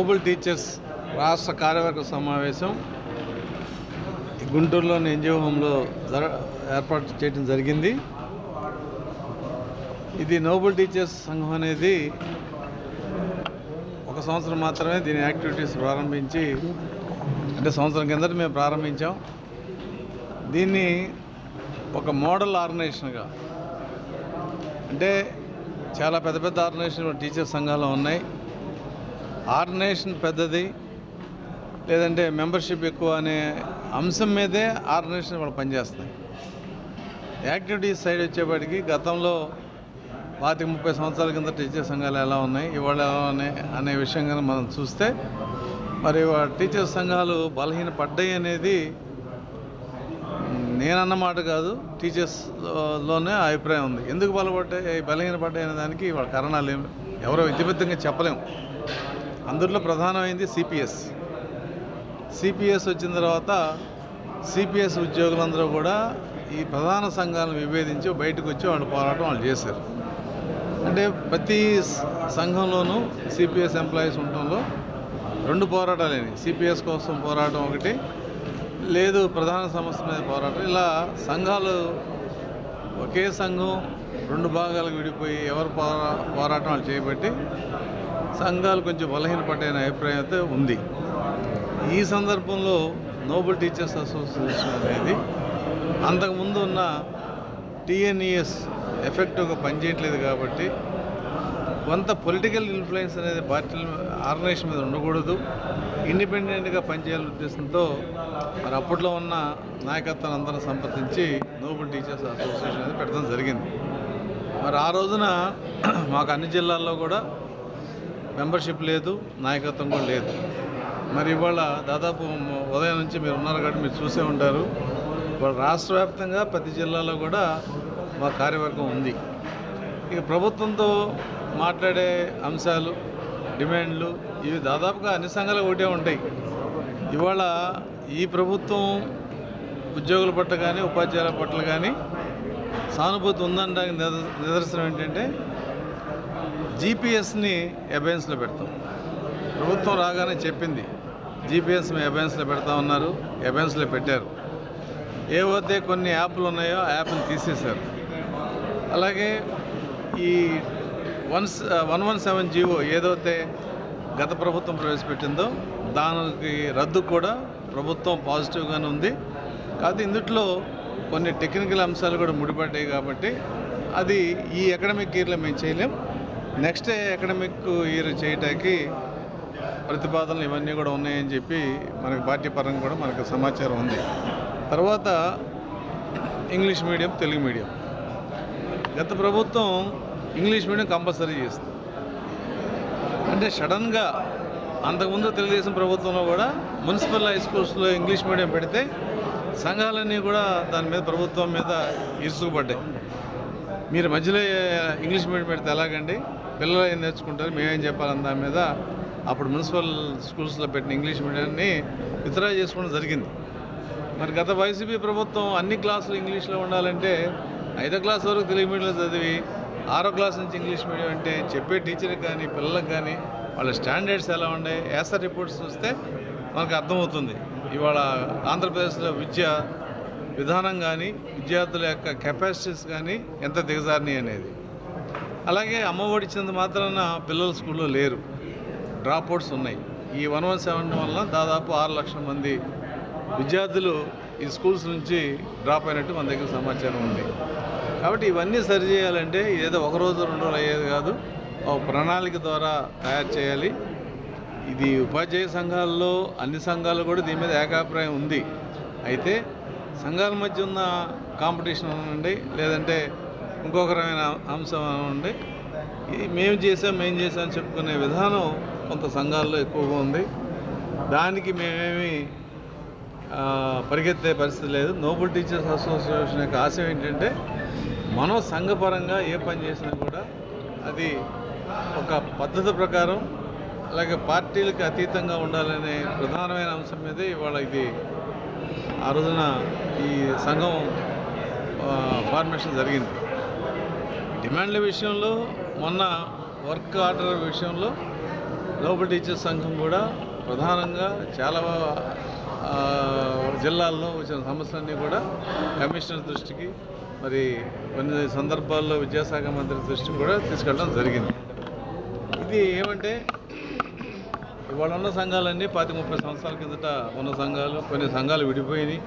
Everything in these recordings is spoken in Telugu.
నోబుల్ టీచర్స్ రాష్ట్ర కార్యవర్గ సమావేశం గుంటూరులోని ఎన్జిఓ హోంలో జర ఏర్పాటు చేయడం జరిగింది. ఇది నోబుల్ టీచర్స్ సంఘం అనేది ఒక సంవత్సరం మాత్రమే దీని యాక్టివిటీస్ ప్రారంభించి అంటే సంవత్సరం కిందట మేము ప్రారంభించాం. దీన్ని ఒక మోడల్ ఆర్గనైజేషన్గా అంటే చాలా పెద్ద పెద్ద ఆర్గనైజేషన్ టీచర్ సంఘాలు ఉన్నాయి. ఆర్గనైజేషన్ పెద్దది లేదంటే మెంబర్షిప్ ఎక్కువ అనే అంశం మీదే ఆర్గనైజేషన్ వాళ్ళు పనిచేస్తాయి యాక్టివిటీస్ సైడ్ వచ్చేప్పటికి గతంలో పాతిక ముప్పై సంవత్సరాల కింద టీచర్ సంఘాలు ఎలా ఉన్నాయి ఇవాళ ఎలా ఉన్నాయి అనే విషయం మనం చూస్తే మరి టీచర్ సంఘాలు బలహీన పడ్డాయి అనేది నేనన్నమాట కాదు టీచర్స్లోనే అభిప్రాయం ఉంది. ఎందుకు బలపడ్డాయి బలహీన పడ్డాయి అనే దానికి వాళ్ళ కారణాలు ఏమి ఎవరో విధిబద్ధంగా చెప్పలేము. అందులో ప్రధానమైంది సిపిఎస్ సిపిఎస్ వచ్చిన తర్వాత సిపిఎస్ ఉద్యోగులందరూ కూడా ఈ ప్రధాన సంఘాలను విభేదించి బయటకు వచ్చి వాళ్ళు పోరాటం వాళ్ళు చేశారు. అంటే ప్రతి సంఘంలోనూ సిపిఎస్ ఎంప్లాయీస్ ఉండటంలో రెండు పోరాటాలేని సిపిఎస్ కోసం పోరాటం ఒకటి లేదు ప్రధాన సమస్య మీద పోరాటం. ఇలా సంఘాలు ఒకే సంఘం రెండు భాగాలకు విడిపోయి ఎవరు పోరా పోరాటాలు చేయబట్టి సంఘాలు కొంచెం బలహీనపడ్డాయన అభిప్రాయం అయితే ఉంది. ఈ సందర్భంలో నోబెల్ టీచర్స్ అసోసియేషన్ అనేది అంతకుముందు ఉన్న టీఎన్ఈఎస్ ఎఫెక్టివ్గా పనిచేయట్లేదు కాబట్టి కొంత పొలిటికల్ ఇన్ఫ్లుయెన్స్ అనేది పార్టీల ఆర్గనైజేషన్ మీద ఉండకూడదు. ఇండిపెండెంట్గా పనిచేయాలనే ఉద్దేశంతో మరి అప్పట్లో ఉన్న నాయకత్వాన్ని అందరం సంప్రదించి నోబెల్ టీచర్స్ అసోసియేషన్ అనేది పెట్టడం జరిగింది. మరి ఆ రోజున మాకు అన్ని జిల్లాల్లో కూడా మెంబర్షిప్ లేదు నాయకత్వం కూడా లేదు. మరి ఇవాళ దాదాపు ఉదయం నుంచి మీరు ఉన్నారు కాబట్టి మీరు చూసే ఉంటారు. ఇవాళ రాష్ట్ర వ్యాప్తంగా ప్రతి జిల్లాలో కూడా మా కార్యవర్గం ఉంది. ఇక ప్రభుత్వంతో మాట్లాడే అంశాలు డిమాండ్లు ఇవి దాదాపుగా అన్ని సంఘాలు ఒకటే ఉంటాయి. ఇవాళ ఈ ప్రభుత్వం ఉద్యోగుల పట్ల కానీ ఉపాధ్యాయుల పట్ల కానీ సానుభూతి ఉందనడానికి నిద- నిదర్శనం ఏంటంటే జీపీఎస్ని అబయన్స్లో పెడతాం. ప్రభుత్వం రాగానే చెప్పింది జీపీఎస్ మేము అబయన్స్లో పెడతా ఉన్నారు అబయన్స్లో పెట్టారు. ఏవైతే కొన్ని యాప్లు ఉన్నాయో ఆ యాప్ని తీసేశారు. అలాగే ఈ one one one seven GO ఏదైతే గత ప్రభుత్వం ప్రవేశపెట్టిందో దానికి రద్దు కూడా ప్రభుత్వం పాజిటివ్గానే ఉంది. కాదు ఇందుట్లో కొన్ని టెక్నికల్ అంశాలు కూడా ముడిపడ్డాయి కాబట్టి అది ఈ అకాడమిక్ ఇయర్లో మేము చేయలేం. నెక్స్ట్ అకాడమిక్ ఇయర్ చేయటానికి ప్రతిపాదనలు ఇవన్నీ కూడా ఉన్నాయని చెప్పి మనకు పాఠ్యపరంగా కూడా మనకు సమాచారం ఉంది. తర్వాత ఇంగ్లీష్ మీడియం తెలుగు మీడియం. గత ప్రభుత్వం ఇంగ్లీష్ మీడియం కంపల్సరీ చేస్తుంది. అంటే సడన్గా అంతకుముందు తెలుగుదేశం ప్రభుత్వంలో కూడా మున్సిపల్ హై స్కూల్స్లో ఇంగ్లీష్ మీడియం పెడితే సంఘాలన్నీ కూడా దాని మీద ప్రభుత్వం మీద ఇరుసుకుపడ్డాయి మీరు మధ్యలో ఇంగ్లీష్ మీడియం పెడితే ఎలాగండి? పిల్లలు ఏం నేర్చుకుంటారు? మేమేం చెప్పాలని దాని మీద అప్పుడు మున్సిపల్ స్కూల్స్లో పెట్టిన ఇంగ్లీష్ మీడియాన్ని విత్డ్రా చేసుకోవడం జరిగింది. మరి గత వైసీపీ ప్రభుత్వం అన్ని క్లాసులు ఇంగ్లీష్లో ఉండాలంటే ఐదో క్లాస్ వరకు తెలుగు మీడియంలో చదివి ఆరో క్లాస్ నుంచి ఇంగ్లీష్ మీడియం అంటే చెప్పే టీచర్కి కానీ పిల్లలకు కానీ వాళ్ళ స్టాండర్డ్స్ ఎలా ఉన్నాయి యాసర్ రిపోర్ట్స్ చూస్తే మనకు అర్థమవుతుంది. ఇవాళ ఆంధ్రప్రదేశ్లో విద్య విధానం కానీ విద్యార్థుల యొక్క కెపాసిటీస్ కానీ ఎంత దిగజారినాయి అనేది. అలాగే అమ్మఒడి ఇచ్చినంత మాత్రాన పిల్లలు స్కూల్లో లేరు. డ్రాప్ అవుట్స్ ఉన్నాయి. ఈ వన్ వన్ సెవెన్ వల్ల దాదాపు ఆరు లక్షల మంది విద్యార్థులు ఈ స్కూల్స్ నుంచి డ్రాప్ అయినట్టు మన దగ్గర సమాచారం ఉంది. కాబట్టి ఇవన్నీ సరి చేయాలంటే ఏదో ఒక రోజు రెండు రోజులు అయ్యేది కాదు. ఒక ప్రణాళిక ద్వారా తయారు చేయాలి. ఇది ఉపాధ్యాయ సంఘాల్లో అన్ని సంఘాలు కూడా దీని మీద ఏకాభిప్రాయం ఉంది. అయితే సంఘాల మధ్య ఉన్న కాంపిటీషన్ అనండి లేదంటే ఇంకొక రకమైన అంశం అనండి. ఇది మేము చేసాం మేము చేసాం అని చెప్పుకునే విధానం కొంత సంఘాల్లో ఎక్కువగా ఉంది. దానికి మేమేమి పరిగెత్తే పరిస్థితి లేదు. నోబుల్ టీచర్స్ అసోసియేషన్ యొక్క ఆశయం ఏంటంటే మనం సంఘపరంగా ఏ పని చేసినా కూడా అది ఒక పద్ధతి ప్రకారం అలాగే పార్టీలకు అతీతంగా ఉండాలనే ప్రధానమైన అంశం మీద ఇవాళ ఇది ఆ రోజున ఈ సంఘం ఫార్మేషన్ జరిగింది. డిమాండ్ల విషయంలో మొన్న వర్క్ ఆర్డర్ విషయంలో లోబల్ టీచర్స్ సంఘం కూడా ప్రధానంగా చాలా జిల్లాల్లో వచ్చిన సమస్యలన్నీ కూడా కమిషనర్ దృష్టికి మరి కొన్ని సందర్భాల్లో విద్యాశాఖ మంత్రి దృష్టికి కూడా తీసుకెళ్ళడం జరిగింది. ఇది ఏమంటే ఇవాళ ఉన్న సంఘాలన్నీ పది ముప్పై సంవత్సరాల కిందట ఉన్న సంఘాలు కొన్ని సంఘాలు విడిపోయినాయి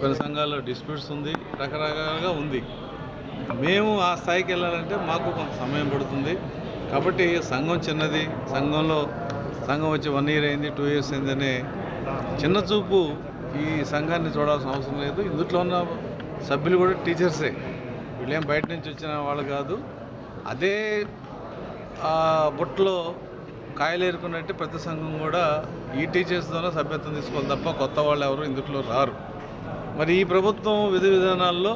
కొన్ని సంఘాల్లో డిస్ప్యూట్స్ ఉంది రకరకాలుగా ఉంది. మేము ఆ స్థాయికి వెళ్ళాలంటే మాకు కొంత సమయం పడుతుంది. కాబట్టి సంఘం చిన్నది సంఘంలో సంఘం వచ్చి వన్ ఇయర్ అయింది టూ ఇయర్స్ అయిందనే చిన్న చూపు ఈ సంఘాన్ని చూడాల్సిన అవసరం లేదు. ఇందులో ఉన్న సభ్యులు కూడా టీచర్సే. వీళ్ళేం బయట నుంచి వచ్చిన వాళ్ళు కాదు. అదే ఆ బుట్టలో కాయలేరుకున్నట్టు పెద్ద ప్రతి సంఘం కూడా ఈ టీచర్స్తోనే సభ్యత్వం తీసుకోవాలి తప్ప కొత్త వాళ్ళు ఎవరు ఇందులో రారు. మరి ఈ ప్రభుత్వం విధి విధానాల్లో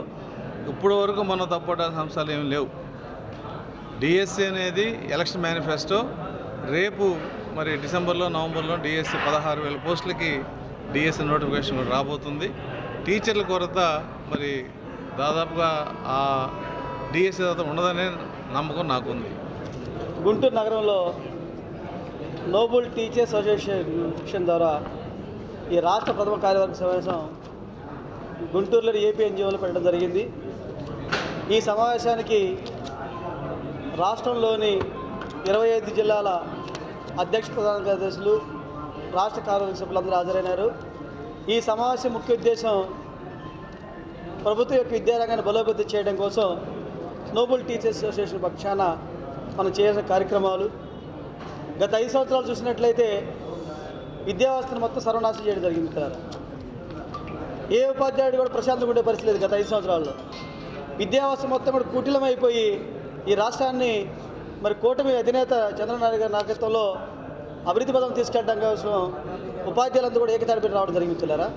ఇప్పటి వరకు మనం తప్పడాల్సిన అంశాలు ఏమి లేవు. డిఎస్సి అనేది ఎలక్షన్ మేనిఫెస్టో రేపు మరి డిసెంబర్లో నవంబర్లో డిఎస్సి పదహారు వేల పోస్టులకి డిఎస్సి నోటిఫికేషన్ కూడా రాబోతుంది. టీచర్ల కొరత మరి దాదాపుగా ఆ డిఎస్సి తర్వాత ఉండదనే నమ్మకం నాకుంది. గుంటూరు నగరంలో నోబుల్ టీచర్స్ అసోసియేషన్ ద్వారా ఈ రాష్ట్ర ప్రథమ కార్యవర్గ సమావేశం గుంటూరులోని ఏపీ ఎన్జిఓలో పెట్టడం జరిగింది. ఈ సమావేశానికి రాష్ట్రంలోని ఇరవై ఐదు జిల్లాల అధ్యక్ష ప్రధాన కార్యదర్శులు రాష్ట్ర కార్యవర్గ సభ్యులందరూ హాజరైనారు. ఈ సమావేశం ముఖ్య ఉద్దేశం ప్రభుత్వం యొక్క విద్యారంగాన్ని బలోపేతం చేయడం కోసం నోబుల్ టీచర్స్ అసోసియేషన్ పక్షాన మనం చేసిన కార్యక్రమాలు గత ఐదు సంవత్సరాలు చూసినట్లయితే విద్యావ్యవస్థను మొత్తం సర్వనాశనం చేయడం జరిగింది ఇక్కడ ఏ ఉపాధ్యాయుడు కూడా ప్రశాంతంగా ఉండే పరిస్థితి లేదు గత ఐదు సంవత్సరాల్లో. విద్యావ్యవస్థ మొత్తం కూడా కుటిలమైపోయి ఈ రాష్ట్రాన్ని మరి కూటమి అధినేత చంద్రబాబు గారి నాయకత్వంలో అభివృద్ధి పదం తీసుకెళ్ళడం కోసం ఉపాధ్యాయులందరూ కూడా ఏకతాడిపై రావడం జరిగింది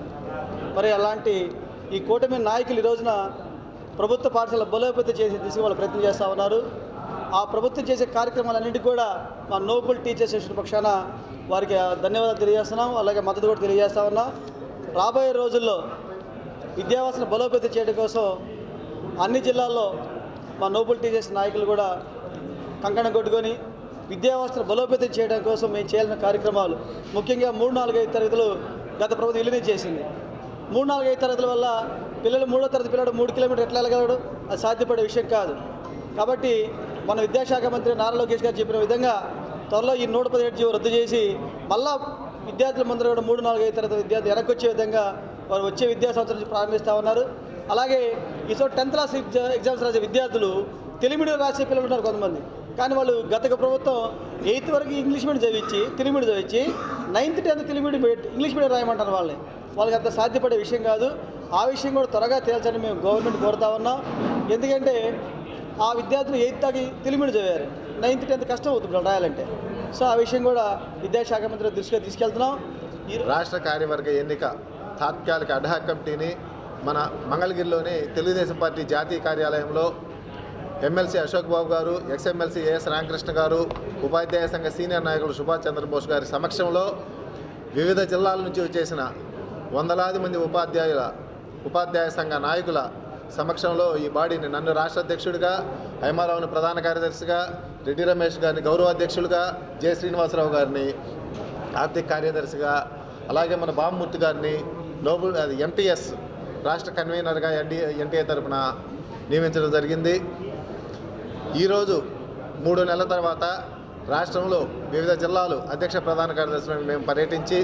మరి అలాంటి ఈ కూటమి నాయకులు ఈ రోజున ప్రభుత్వ పాఠశాల బలోపేత చేసే దిశగా వాళ్ళు ప్రయత్నం చేస్తూ ఉన్నారు. ఆ ప్రభుత్వం చేసే కార్యక్రమాలన్నింటికి కూడా మా నోబుల్ టీచర్స్ అసోసియేషన్ పక్షాన వారికి ధన్యవాదాలు తెలియజేస్తున్నాం. అలాగే మద్దతు కూడా తెలియజేస్తా ఉన్నాం. రాబోయే రోజుల్లో విద్యావాసన బలోపేతం చేయడం కోసం అన్ని జిల్లాల్లో మా నోబుల్ టీచర్స్ నాయకులు కూడా కంకణం కొట్టుకొని విద్యావ్యవస్థను బలోపేతం చేయడం కోసం మేము చేయాల్సిన కార్యక్రమాలు ముఖ్యంగా మూడు నాలుగైదు తరగతులు గత ప్రభుత్వం విలీనం చేసింది. మూడు నాలుగైదు తరగతుల వల్ల పిల్లలు మూడో తరగతి పిల్లడు మూడు కిలోమీటర్ ఎట్లా వెళ్ళగలడు? అది సాధ్యపడే విషయం కాదు. కాబట్టి మన విద్యాశాఖ మంత్రి నారా లోకేష్ గారు చెప్పిన విధంగా త్వరలో ఈ నూట పదిహేడు జీవో రద్దు చేసి మళ్ళా విద్యార్థుల ముందర కూడా మూడు నాలుగు ఐదు తరగతి విద్యార్థి వెనక్కి వచ్చే విధంగా వారు వచ్చే విద్యా సంవత్సరం నుంచి ప్రారంభిస్తూ ఉన్నారు. అలాగే ఈ సో టెన్త్ క్లాస్ ఎగ్జామ్స్ రాసే విద్యార్థులు తెలుగు మీడియం రాసే పిల్లలు ఉన్నారు కొంతమంది. కానీ వాళ్ళు గత ప్రభుత్వం ఎయిత్ వరకు ఇంగ్లీష్ మీడియం చదివించి తెలుగు మీడియం చదివించి ninth tenth Telugu medium English medium రాయమంటారు వాళ్ళని వాళ్ళకి అంత సాధ్యపడే విషయం కాదు. ఆ విషయం కూడా త్వరగా తేల్చని మేము గవర్నమెంట్ కోరుతా ఉన్నాం. ఎందుకంటే ఆ విద్యార్థులు ఎయిత్ దాకా తెలిమిడి చదివారు. నైన్త్ టెన్త్ కష్టం అవుతుంది రాయాలంటే. సో ఆ విషయం కూడా విద్యాశాఖ మంత్రి దృష్టిగా తీసుకెళ్తున్నాం. ఈ రాష్ట్ర కార్యవర్గ ఎన్నిక తాత్కాలిక అడ్హా కమిటీని మన మంగళగిరిలోని తెలుగుదేశం పార్టీ జాతీయ కార్యాలయంలో ఎమ్మెల్సీ అశోక్ బాబు గారు ఎక్స్ఎమ్మెల్సీ ఏఎస్ రామకృష్ణ గారు ఉపాధ్యాయ సంఘ సీనియర్ నాయకులు సుభాష్ చంద్రబోస్ గారి సమక్షంలో వివిధ జిల్లాల నుంచి వచ్చేసిన వందలాది మంది ఉపాధ్యాయుల ఉపాధ్యాయ సంఘ నాయకుల సమక్షంలో ఈ బాడీని నన్ను రాష్ట్ర అధ్యక్షుడిగా హైమారావుని ప్రధాన కార్యదర్శిగా రెడ్డి రమేష్ గారిని గౌరవ అధ్యక్షులుగా జె శ్రీనివాసరావు గారిని ఆర్థిక కార్యదర్శిగా అలాగే మన బామ్మూర్తి గారిని నోబుల్ అది ఎంటీఎస్ రాష్ట్ర కన్వీనర్గా ఎన్డీ ఎన్టీఏ తరఫున నియమించడం జరిగింది. ఈరోజు మూడు నెలల తర్వాత రాష్ట్రంలో వివిధ జిల్లాలు అధ్యక్ష ప్రధాన కార్యదర్శులను మేము పర్యటించి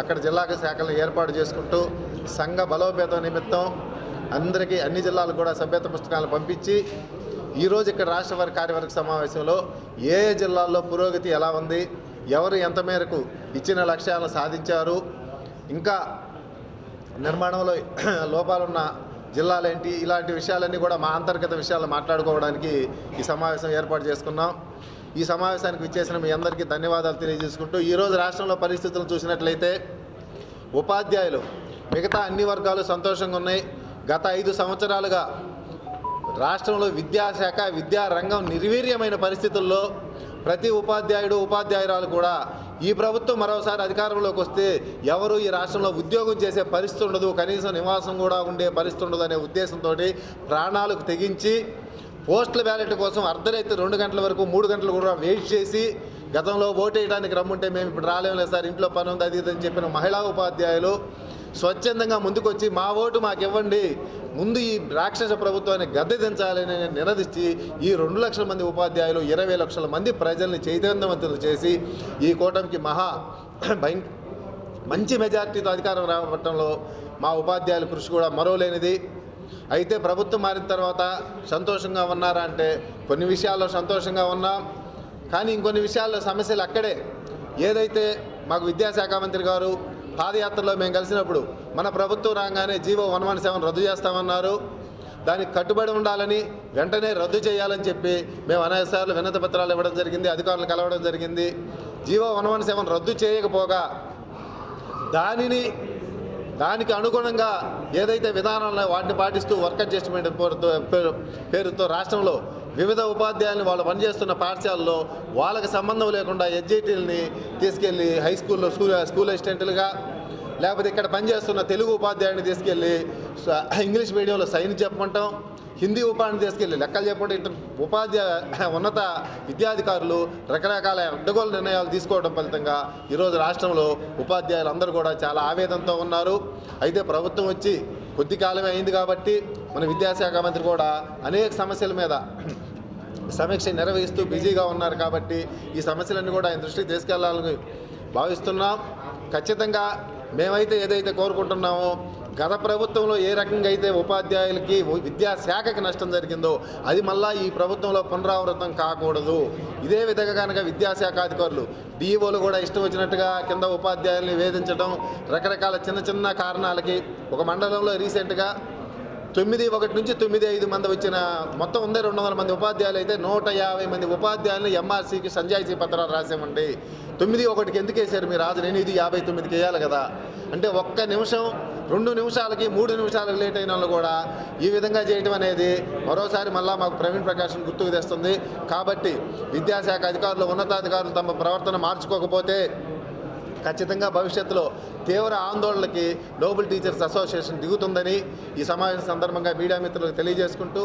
అక్కడ జిల్లా శాఖలను ఏర్పాటు చేసుకుంటూ సంఘ బలోపేతం నిమిత్తం అందరికీ అన్ని జిల్లాలకు కూడా సభ్యత పుస్తకాలు పంపించి ఈరోజు ఇక్కడ రాష్ట్ర వారి కార్యవర్గ సమావేశంలో ఏ ఏ జిల్లాల్లో పురోగతి ఎలా ఉంది ఎవరు ఎంత మేరకు ఇచ్చిన లక్ష్యాలను సాధించారు ఇంకా నిర్మాణంలో లోపాలున్న జిల్లాలేంటి ఇలాంటి విషయాలన్నీ కూడా మా అంతర్గత విషయాలు మాట్లాడుకోవడానికి ఈ సమావేశం ఏర్పాటు చేసుకున్నాం. ఈ సమావేశానికి విచ్చేసిన మీ అందరికీ ధన్యవాదాలు తెలియజేసుకుంటూ ఈరోజు రాష్ట్రంలో పరిస్థితులను చూసినట్లయితే ఉపాధ్యాయులు మిగతా అన్ని వర్గాలు సంతోషంగా ఉన్నాయి. గత ఐదు సంవత్సరాలుగా రాష్ట్రంలో విద్యాశాఖ విద్యారంగం నిర్వీర్యమైన పరిస్థితుల్లో ప్రతి ఉపాధ్యాయుడు ఉపాధ్యాయురాలు కూడా ఈ ప్రభుత్వం మరోసారి అధికారంలోకి వస్తే ఎవరు ఈ రాష్ట్రంలో ఉద్యోగం చేసే పరిస్థితి ఉండదు కనీసం నివాసం కూడా ఉండే పరిస్థితి ఉండదు అనే ఉద్దేశంతో ప్రాణాలకు తెగించి పోస్టుల బ్యాలెట్ కోసం అర్ధరైతే రెండు గంటల వరకు మూడు గంటలు కూడా వెయిట్ చేసి గతంలో ఓటేయడానికి రమ్ముంటే మేము ఇప్పుడు రాలేములేదు సార్ ఇంట్లో పని ఉంది అది ఇది అని చెప్పిన మహిళా ఉపాధ్యాయులు స్వచ్ఛందంగా ముందుకొచ్చి మా ఓటు మాకు ఇవ్వండి ముందు ఈ రాక్షస ప్రభుత్వాన్ని గద్దె దించాలని నినదించి ఈ రెండు లక్షల మంది ఉపాధ్యాయులు ఇరవై లక్షల మంది ప్రజల్ని చైతన్యవంతులు చేసి ఈ కూటమికి మహా భయం మంచి మెజార్టీతో అధికారం రావటంలో మా ఉపాధ్యాయుల కృషి కూడా మరోలేనిది. అయితే ప్రభుత్వం మారిన తర్వాత సంతోషంగా ఉన్నారా అంటే కొన్ని విషయాల్లో సంతోషంగా ఉన్నాం. కానీ ఇంకొన్ని విషయాల్లో సమస్యలు అక్కడే. ఏదైతే మాకు విద్యాశాఖ మంత్రి గారు పాదయాత్రలో మేము కలిసినప్పుడు మన ప్రభుత్వం రాగానే జీవో వన్ వన్ సెవెన్ రద్దు చేస్తామన్నారు. దానికి కట్టుబడి ఉండాలని వెంటనే రద్దు చేయాలని చెప్పి మేము అనేక సార్లు వినతి పత్రాలు ఇవ్వడం జరిగింది అధికారులు కలవడం జరిగింది. జీవో వన్ వన్ సెవెన్ రద్దు చేయకపోగా దానిని దానికి అనుగుణంగా ఏదైతే విధానాలు వాటిని పాటిస్తూ వర్క్ అడ్జస్ట్మెంట్ పేరుతో పేరు- పేరుతో రాష్ట్రంలో వివిధ ఉపాధ్యాయులను వాళ్ళు పనిచేస్తున్న పాఠశాలలో వాళ్ళకి సంబంధం లేకుండా ఎడ్జిటీలని తీసుకెళ్ళి హై స్కూల్లో స్కూల్ స్కూల్ అసిస్టెంట్లుగా లేకపోతే ఇక్కడ పనిచేస్తున్న తెలుగు ఉపాధ్యాయుని తీసుకెళ్ళి ఇంగ్లీష్ మీడియంలో సైన్ చెప్పమంటాం హిందీ ఉపాధిని తీసుకెళ్ళి లెక్కలు చెప్పండి ఇట్లా ఉపాధ్యాయ ఉన్నత విద్యాధికారులు రకరకాల అడ్డగోలు నిర్ణయాలు తీసుకోవడం ఫలితంగా ఈరోజు రాష్ట్రంలో ఉపాధ్యాయులు అందరూ కూడా చాలా ఆవేదనతో ఉన్నారు. అయితే ప్రభుత్వం వచ్చి కొద్ది కాలమే అయింది కాబట్టి మన విద్యాశాఖ మంత్రి కూడా అనేక సమస్యల మీద సమీక్ష నిర్వహిస్తూ బిజీగా ఉన్నారు కాబట్టి ఈ సమస్యలన్నీ కూడా ఆయన దృష్టికి తీసుకెళ్ళాలని భావిస్తున్నాం. ఖచ్చితంగా మేమైతే ఏదైతే కోరుకుంటున్నామో గత ప్రభుత్వంలో ఏ రకంగా అయితే ఉపాధ్యాయులకి విద్యాశాఖకి నష్టం జరిగిందో అది మళ్ళా ఈ ప్రభుత్వంలో పునరావృతం కాకూడదు. ఇదే విధంగా కనుక విద్యాశాఖ అధికారులు డిఈఓలు కూడా ఇష్టం వచ్చినట్టుగా కింద ఉపాధ్యాయుల్ని వేధించడం రకరకాల చిన్న చిన్న కారణాలకి ఒక మండలంలో రీసెంట్గా తొమ్మిది ఒకటి నుంచి తొమ్మిది ఐదు మంది వచ్చిన మొత్తం ఉందే రెండు వందల మంది ఉపాధ్యాయులు అయితే నూట యాభై మంది ఉపాధ్యాయులను ఎంఆర్సీకి సంజాయిషీ పత్రాలు రాసామండి తొమ్మిది ఒకటికి ఎందుకు వేశారు మీరు రాజు? నేను ఇది యాభై తొమ్మిదికి వేయాలి కదా. అంటే ఒక్క నిమిషం రెండు నిమిషాలకి మూడు నిమిషాలకు లేట్ అయిన వాళ్ళు కూడా ఈ విధంగా చేయటం అనేది మరోసారి మళ్ళా మాకు ప్రవీణ్ ప్రకాష్ను గుర్తుకు తెస్తుంది. కాబట్టి విద్యాశాఖ అధికారులు ఉన్నతాధికారులు తమ ప్రవర్తన మార్చుకోకపోతే ఖచ్చితంగా భవిష్యత్తులో తీవ్ర ఆందోళనకి నోబుల్ టీచర్స్ అసోసియేషన్ దిగుతుందని ఈ సమావేశం సందర్భంగా మీడియా మిత్రులకు తెలియజేసుకుంటూ